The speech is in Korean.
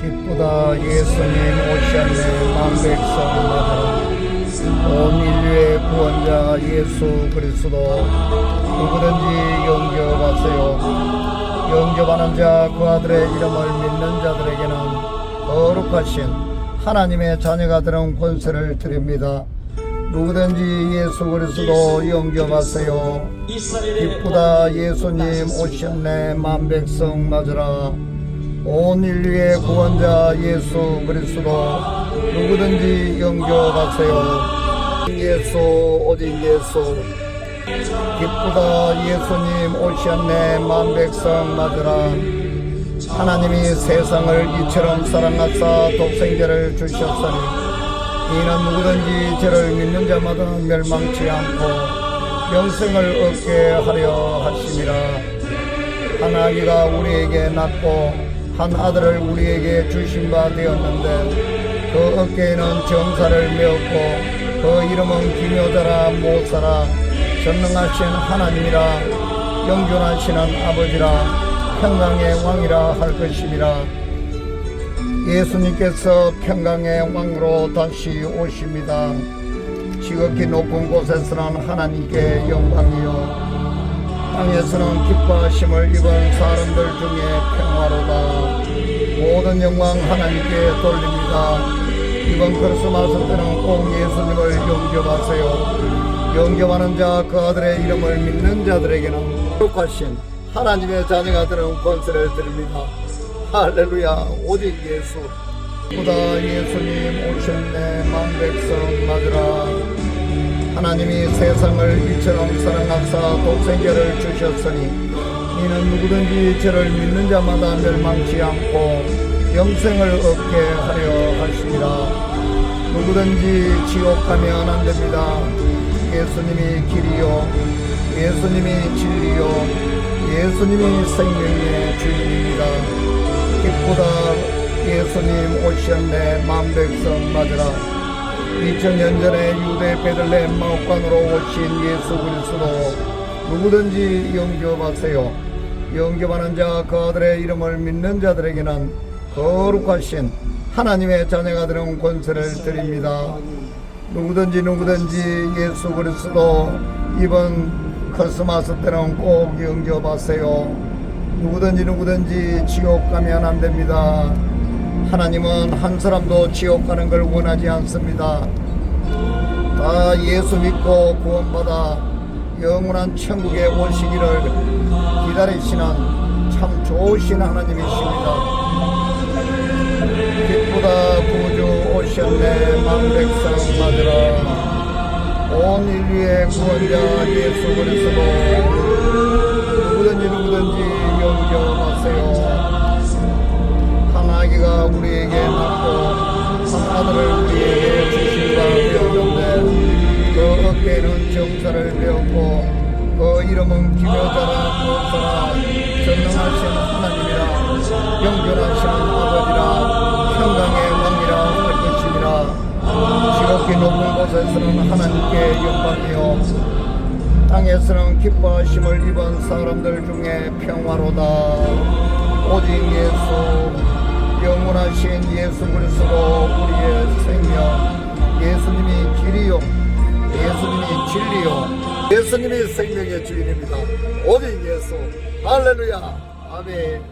기쁘다. 예수님 오셨네 만백성 맞아라 온 인류의 구원자 예수 그리스도. 누구든지 영접하세요. 영접하는 자 그 아들의 이름을 믿는 자들에게는 거룩하신 하나님의 자녀가 되는 권세를 드립니다. 누구든지 예수 그리스도 영접하세요. 기쁘다. 예수님 오셨네 만백성 맞으라 온 인류의 구원자 예수 그리스도 누구든지 영접하세요. 예수 오직 예수. 기쁘다 예수님 오셨네 만 백성 맞으라. 하나님이 세상을 이처럼 사랑하사 독생자를 주셨으니 이는 누구든지 저를 믿는 자마다 멸망치 않고 영생을 얻게 하려 하심이라. 한 아기가 우리에게 낳고 한 아들을 우리에게 주신 바 되었는데 그 어깨에는 정사를 메었고 그 이름은 기묘자라 못사라 전능하신 하나님이라 영존하시는 아버지라 평강의 왕이라 할 것임이라 예수님께서 평강의 왕으로 다시 오십니다. 지극히 높은 곳에서는 하나님께 영광이요 땅에서는 기뻐하심을 입은 사람들 중에 평화로다. 모든 영광 하나님께 돌립니다. 이번 크리스마스 때는 꼭 예수님을 영접하세요. 영접하는 자 그 아들의 이름을 믿는 자들에게는 거룩하신 하나님의 자녀가 되는 권세를 드립니다. 할렐루야 오직 예수 보다 예수님 오셨네 만백성 맞으라 하나님이 세상을 이처럼 사랑하사 독생자를 주셨으니 이는 누구든지 저를 믿는 자마다 멸망치 않고 영생을 얻게 하려 하심이라 누구든지 지옥 가면 안 됩니다. 예수님이 길이요 예수님이 진리요 예수님이 생명의 주인입니다. 기쁘다 예수님 오셨네. 만백성 맞으라 2000년 전에 유대 베들레헴 마옥관으로 오신 예수 그리스도 누구든지 영접하세요. 영접하는 자 그 아들의 이름을 믿는 자들에게는 거룩하신 하나님의 자녀가 되는 권세를 드립니다. 누구든지 누구든지 예수 그리스도 이번 크리스마스 때는 꼭 영접하세요. 누구든지 누구든지 지옥 가면 안 됩니다. 하나님은 한 사람도 지옥 가는 걸 원하지 않습니다. 다 예수 믿고 구원받아 영원한 천국에 오시기를 기다리시는 참 좋으신 하나님이십니다. 기쁘다 구주 오셨네 만백성 맞으라 온 인류의 구원자 예수 그리스도 누구든지 누구든지 영접하세요. 우리에게 한 아들을 우리에게 주신 바 되었는데 그 어깨에는 정사를 배웠고 그 이름은 기묘자라 무사라 전능하신 하나님이라 영존하시는 아버지라 평강의 왕이라 할 것임이라 지극히 높은 곳에서는 하나님께 영광이요. 땅에서는 기뻐하심을 입은 사람들 중에 평화로다. 오직 예수 영원하신 예수 그리스도 우리의 생명. 예수님이 길이요. 예수님이 진리요. 예수님이 생명의 주인입니다. 오직 예수. 할렐루야. 아멘